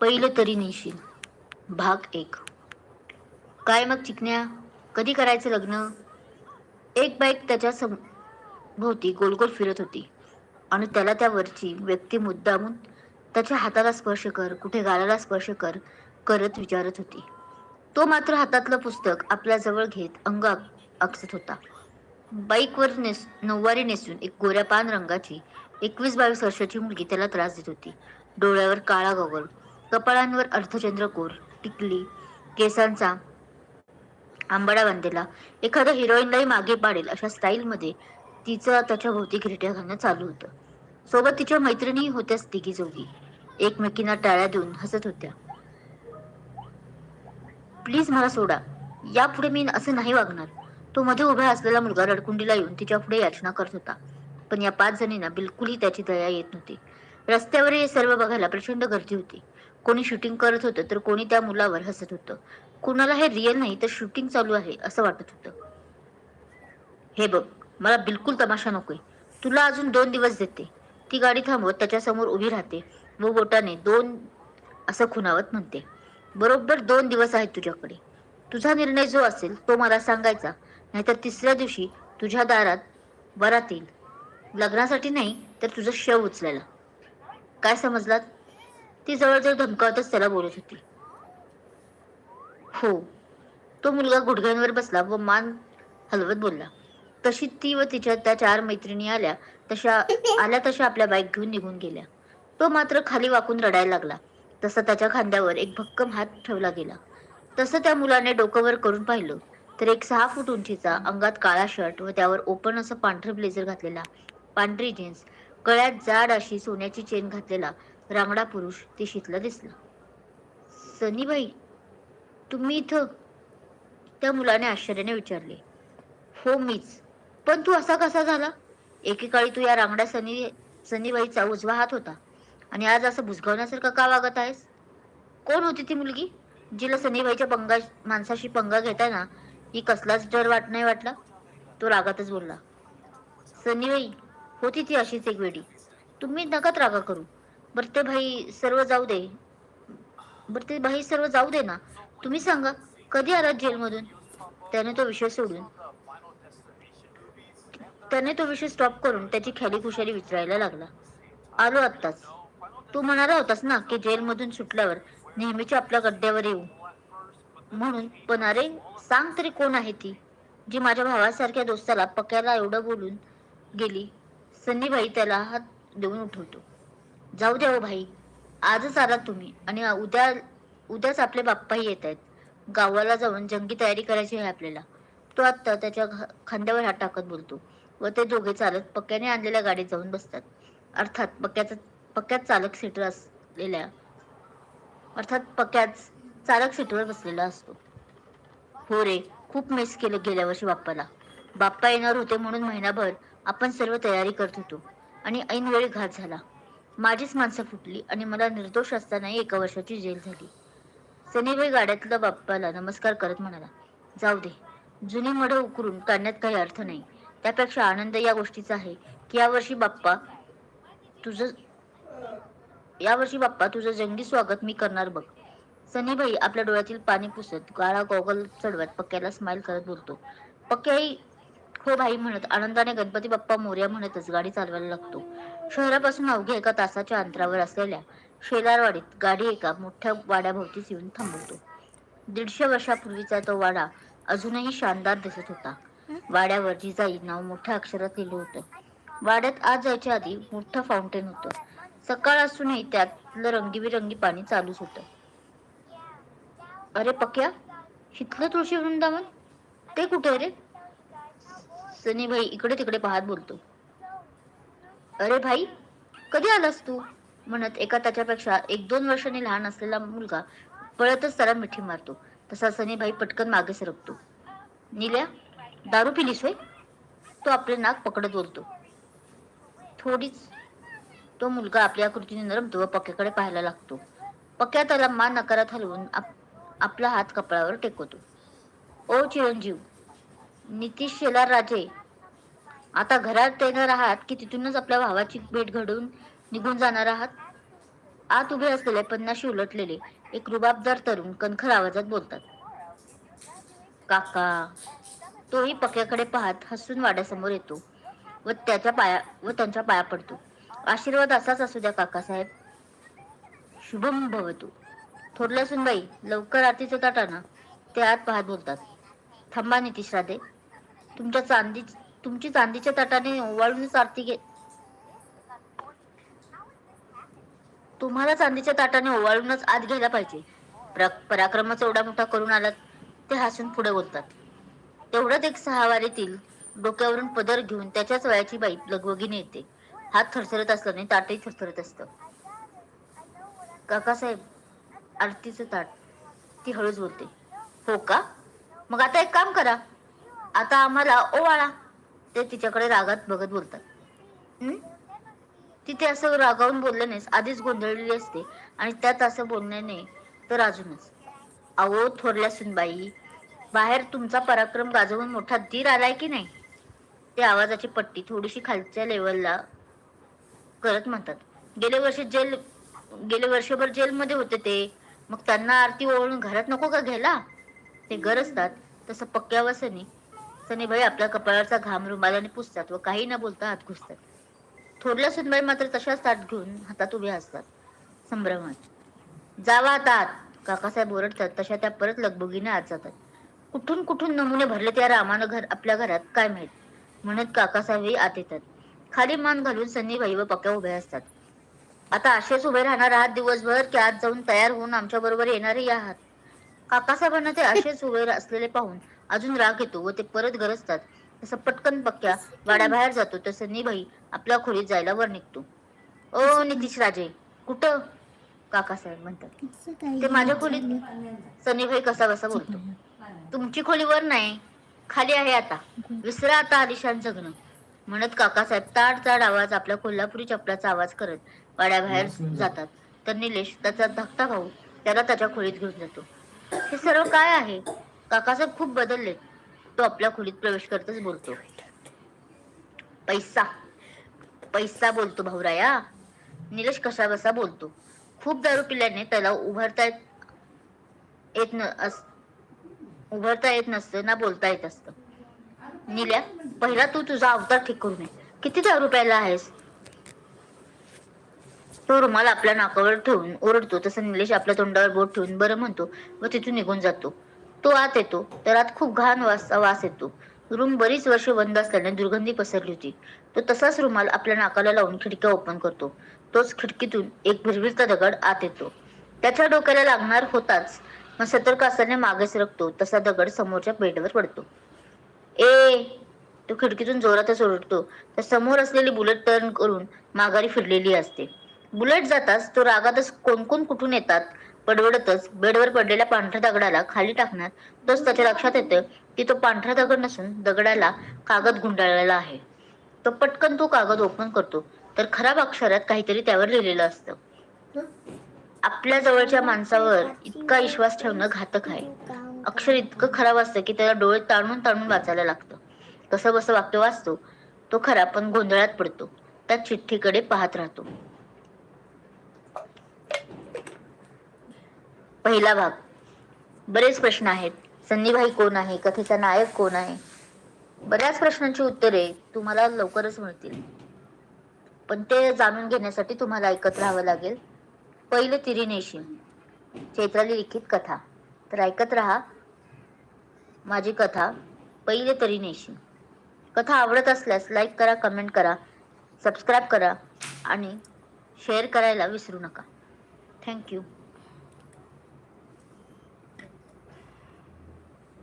पहिलं तरी नेशील. भाग एक. काय मग चिकण्या? कधी करायचं लग्न? एक बाईक त्याच्या सम भोवती गोल गोल फिरत होती. आणि त्याला त्यावरची व्यक्ती मुद्दामून त्याच्या हाताला स्पर्श कर कुठे गालाला स्पर्श कर करत विचारत होती. तो मात्र हातातलं पुस्तक आपल्या जवळ घेत अंग आक- आकसत होता. बाईकवर नेस नऊवारी नेसून एक गोऱ्या पान रंगाची एकवीस बावीस वर्षाची मुलगी त्याला त्रास देत होती. डोळ्यावर काळा गॉगल कपाळांवर अर्धचंद्र कोर टिकली केसांचा आंबाडा बांधलेला. एखाद्या हिरोईनलाही मागे पाडेल अशा स्टाईलमध्ये तिचं त्याच्या भोवती घिरट्या घालणं चालू होतं. सोबत तिच्या मैत्रिणी होत्याच तिघी जोगी. एकमेकींना टाळ्या देऊन हसत होत्या. प्लीज मला सोडा. यापुढे मी असं नाही वागणार. तो मध्ये उभ्या असलेला मुलगा रडकुंडीला येऊन तिच्या पुढे याचना करत होता. पण या पाच जणींना बिलकुलही त्याची दया येत नव्हती. रस्त्यावर हे सर्व बघायला प्रचंड गर्दी होती. कोणी शूटिंग करत होतं तर कोणी त्या मुलावर हसत होतं. कुणाला हे रिअल नाही तर शूटिंग चालू आहे असं वाटत होतं. हे बघ मला बिलकुल तमाशा नकोय. तुला अजून दोन दिवस देते. ती गाडी थांबवत त्याच्यासमोर उभी राहते. व बोटाने दोन असं खुणावत म्हणते. बरोबर दोन दिवस आहेत तुझ्याकडे. तुझा निर्णय जो असेल तो मला सांगायचा. नाहीतर तिसऱ्या दिवशी तुझ्या दारात वरात येईल. लग्नासाठी नाही तर तुझं शव उचलायला. काय समजलात? ती जवळजवळ धमकावतच त्याला बोलत होती. हो तो मुलगा गुडघ्यांवर बसला व मान हलवत बोलला. तशी ती व तिच्या त्या चार मैत्रिणी आल्या तशा आल्या तशा आपल्या बाईक घेऊन निघून गेल्या. तो मात्र खाली वाकून रडायला लागला. तसा त्याच्या खांद्यावर एक भक्कम हात ठेवला गेला. तसं त्या मुलाने डोकंवर करून पाहिलं तर एक सहा फूट उंचीचा अंगात काळा शर्ट व त्यावर ओपन असं पांढरं ब्लेझर घातलेला पांढरी जीन्स गळ्यात जाड अशी सोन्याची चेन घातलेला रांगडा पुरुष तिशीतला दिसला. सनीबाई तुम्ही इथं? त्या मुलाने आश्चर्याने विचारले. हो मीच. पण तू असा कसा झाला? एकेकाळी तू या रांगड्या सनी सनीबाईचा उजवा हात होता. आणि आज असं भुजगावण्यासारखं का वागत आहेस? कोण होती ती मुलगी? जिला सनीबाईच्या पंगा माणसाशी पंगा घेताना ही कसलाच डर वाट नाही वाटला? तो रागातच बोलला. सनीबाई होती ती अशीच एक वेळी तुम्ही नकात रागा करू. बरं ते भाई सर्व जाऊ दे. बरं ते भाई सर्व जाऊ दे ना. तुम्ही सांगा कधी आलात जेलमधून? त्याने तो विषय सोडून. त्याने तो विषय स्टॉप करून त्याची खेळी खुशाली विचारायला लागला. आलो आत्ताच. तू म्हणाला होतास ना की जेलमधून सुटल्यावर नेहमीच्या आपल्या गड्ड्यावर येऊ. म्हणून पण अरे सांग तरी कोण आहे ती जी माझ्या भावासारख्या दोस्ताला पक्याला एवढं बोलून गेली. सन्नीबाई त्याला हात देऊन उठवतो. जाऊ द्या हो भाई. आजच आलात तुम्ही आणि उद्या उद्याच आपले बाप्पाही येत आहेत. गावाला जाऊन जंगी तयारी करायची आहे आपल्याला. तो आत्ता त्याच्या खांद्यावर हात टाकत बोलतो. व ते दोघे चालत पक्क्याने आणलेल्या गाडीत जाऊन बसतात. अर्थात पक्क्याचा पक्क्यात चालक सीटर असलेल्या अर्थात पक्क्यात चालक सीटवर बसलेला असतो. हो रे खूप मिस केलं गेल्या वर्षी बाप्पाला. बाप्पा येणार होते म्हणून महिनाभर आपण सर्व तयारी करत होतो. आणि ऐनवेळी घात झाला. माझीच माणसं फुटली आणि मला निर्दोष असतानाही एका वर्षाची जेल झाली. सनीबाई गाड्यातल्या बाप्पाला नमस्कार करत म्हणाला जाऊ दे. जुनी मड उकरून काढण्यात काही अर्थ नाही. त्यापेक्षा आनंद या गोष्टीचा आहे की यावर्षी बाप्पा तुझं यावर्षी बाप्पा तुझं जंगी स्वागत मी करणार बघ. सनीबाई आपल्या डोळ्यातील पाणी पुसत गाळा गॉगल चढवत पक्क्याला स्माईल करत बोलतो पक्क्याही हो भाई म्हणत आनंदाने गणपती बाप्पा मोर्या म्हणतच गाडी चालवायला लागतो. शहरापासून अवघ्या एका तासाच्या अंतरावर असलेल्या शेलारवाडीत गाडी एका मोठ्या वाड्याभोवतीच येऊन थांबवतो. दीडशे वर्षापूर्वीचा तो वाडा अजूनही शानदार दिसत होता. वाड्यावर जिजाई नाव मोठ्या अक्षरात लिहिलं होतं. वाड्यात आज जायच्या आधी मोठं फाउंटेन होतं. सकाळ असूनही त्यातलं रंगीबिरंगी पाणी चालूच होतं. अरे पक्या शिथलं तुळशी वृंदावन ते कुठे रे? सनीभाई इकडे तिकडे पाहत बोलतो. अरे भाई कधी आलास तू? म्हणत एका त्याच्यापेक्षा एक दोन वर्षांनी लहान असलेला मुलगा पळतच त्याला मिठी मारतो. तसा सनीभाई पटकन मागे सरकतो. निल्या दारू पिलीस होय? तो आपले नाक पकडत बोलतो. थोडीच. तो मुलगा आपल्या कृतीने नरमतो व पक्क्याकडे पाहायला लागतो. पक्क्या त्याला मान नकारात हलवून आप, आपला हात कपाळावर टेकवतो. ओ चिरंजीव नितीश शेलार राजे आता घरात येणार आहात की तिथूनच आपल्या भावाची भेट घडवून निघून जाणार आहात? आत उभे असलेले पन्नाशी उलटलेले एक रुबाबदार तरुण कणखर आवाजात बोलतात. काका तोही पक्याकडे पाहत हसून वाड्यासमोर येतो व त्याच्या पाया व त्यांच्या पाया पडतो. आशीर्वाद असाच असू द्या काकासाहेब शुभम भवतो. थोरल्या सुनबाई लवकर आरतीचं ताटाना ते आत पाहत बोलतात. थांबा नितीश राधे. तुमच्या चांदी तुमची चांदीच्या ताटाने ओवाळूनच आरती घे. तुम्हाला चांदीच्या ताटाने ओवाळूनच आत घ्यायला पाहिजे. पराक्रमाचा एवढा मोठा करून आलात ते हसून पुढे बोलतात. तेवढ्यात एक सहावारीतील डोक्यावरून पदर घेऊन त्याच्याच वयाची बाई लगवगीने येते. हात थरथरत असल्याने ताटही थरथरत असतं. काकासाहेब आरतीचं ताट. ती हळूच बोलते. हो का? मग आता एक काम करा. आता आम्हाला ओवाळा. ते तिच्याकडे रागात बघत बोलतात. तिथे असं रागावून बोलल्यानेच आधीच गोंधळलेली असते आणि त्यात असं बोलण्याने तर अजूनच. अहो थोरल्या सुनबाई बाहेर तुमचा पराक्रम गाजवून मोठा धीर आलाय की नाही? ते आवाजाची पट्टी थोडीशी खालच्या लेवलला करत म्हणतात. गेले वर्ष जेल गेले वर्षभर जेलमध्ये होते ते. मग त्यांना आरती ओळून घरात नको का घ्यायला? ते गरजतात तसं पक्क्या वसनी. सनीबाई आपल्या कपाळाचा घाम रुमालाने पुसतात व काही न बोलता आत घुसतात. थोरल्या सुनबाई मात्र तशाच ताट घेऊन हातात उभ्या असतात. संभ्रमात. जावा आता आत. काकासाहेब ओरडतात तशा त्या परत लगबगीने आत जातात. कुठून कुठून नमुने भरले त्या रामानं घर आपल्या घरात? काय माहीत? म्हणत काकासाहेबही आत येतात. खाली मान घालून सनीबाई व पक्या उभ्या असतात. आता असेच उभे राहणार आहात दिवसभर की आत जाऊन तयार होऊन आमच्या बरोबर येणारही आहात? काकासाहेबांना ते असेच उभे असलेले पाहून अजून राग येतो व ते परत गरजतात. तसं पटकन पक्क्या वाड्याबाहेर जातो तर सन्नीबाई आपल्या खोलीत जायला वर निघतो. ओ नितीश राजे कुठं? काकासाहेब म्हणतात. ते माझ्या खोलीत सनीभाई कसा बसा बोलतो. तुमची खोली वर नाही खाली आहे आता. विसरा आता आलिशान जगणं. म्हणत काकासाहेब ताड ताड आवाज आपल्या कोल्हापुरी चपलाचा आवाज करत वाड्याबाहेर जातात. तर निलेश त्याचा धाकटा भाऊ त्याला त्याच्या खोलीत घेऊन जातो. हे सर्व काय आहे? काकासाहेब खूप बदलले. तो आपल्या खोलीत प्रवेश करतच बोलतो. पैसा. पैसा बोलतो भाऊराया. निलेश कसा बसा बोलतो. खूप दारू पिल्याने त्याला उभारता येत येत न उभारता येत नसतं ना बोलता येत असतं. निल्या पहिला तू तुझा अवतार ठीक करू नये. किती दारू प्यायला आहेस? तो रुमाल आपल्या नाकावर ठेवून ओरडतो. तसं निलेश आपल्या तोंडावर बोट ठेवून बरं म्हणतो. व तिथून निघून जातो. तो आत येतो. तर आत खूप घाण वास वास येतो. रूम बरीच वर्ष बंद असल्याने दुर्गंधी पसरली होती. तो तसाच रुमाल आपल्या नाकाला लावून खिडक्या ओपन करतो. तोच खिडकीतून एक भिरभिरता दगड आत येतो. त्याच्या डोक्याला लागणार होताच. मग सतर्क असल्याने मागे सरकतो तसा दगड समोरच्या बेडवर पडतो. ए तो खिडकीतून जोरातच ओरडतो. तर समोर असलेली बुलेट टर्न करून माघारी फिरलेली असते. बुलेट जाताच तो रागातच कोण कोण कुठून येतात? पडवडतच बेडवर पडलेल्या पांढऱ्या दगडाला खाली टाकण्यात तोच त्याच्या लक्षात येतं की तो पांढरा दगड नसून दगडाला कागद गुंडाळलेला आहे. तो पटकन तो कागद ओपन करतो तर खराब अक्षरात काहीतरी त्यावर लिहिलेलं असतं. आपल्या जवळच्या माणसावर इतका विश्वास ठेवणं घातक आहे. अक्षर इतकं खराब असतं की त्याला डोळे ताणून ताणून वाचायला लागतं. कसं बसं वाक्य वाचतो तो खरा पण गोंधळात पडतो. त्या चिठ्ठीकडे पाहत राहतो. पहिला भाग. बरेच प्रश्न आहेत. सन्नीभाई कोण आहे? कथेचा नायक कोण आहे? बऱ्याच प्रश्नांची उत्तरे तुम्हाला लवकरच मिळतील. पण ते जाणून घेण्यासाठी तुम्हाला ऐकत राहावं लागेल. पहिले तिरी नेशील चैत्राली लिखित कथा. तर ऐकत राहा माझी कथा पहिले तरी नेशील कथा आवडत असल्यास लाईक करा कमेंट करा सबस्क्राईब करा आणि शेअर करायला विसरू नका. थँक्यू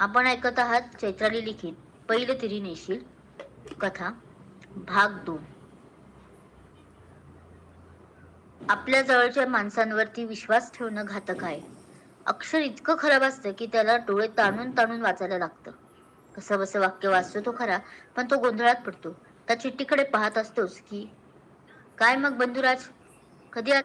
आपण ऐकत आहात चैत्राली लिखित पहिले तिरी नेशील कथा भाग दोन. आपल्या जवळच्या माणसांवरती विश्वास ठेवणं घातक आहे. अक्षर इतकं खराब असतं की त्याला डोळे ताणून ताणून वाचायला लागतं. कसं बसं वाक्य वाचतो तो खरा पण तो गोंधळात पडतो. त्या चिठ्ठीकडे पाहत असतोच की काय मग बंधुराज? कधी आ-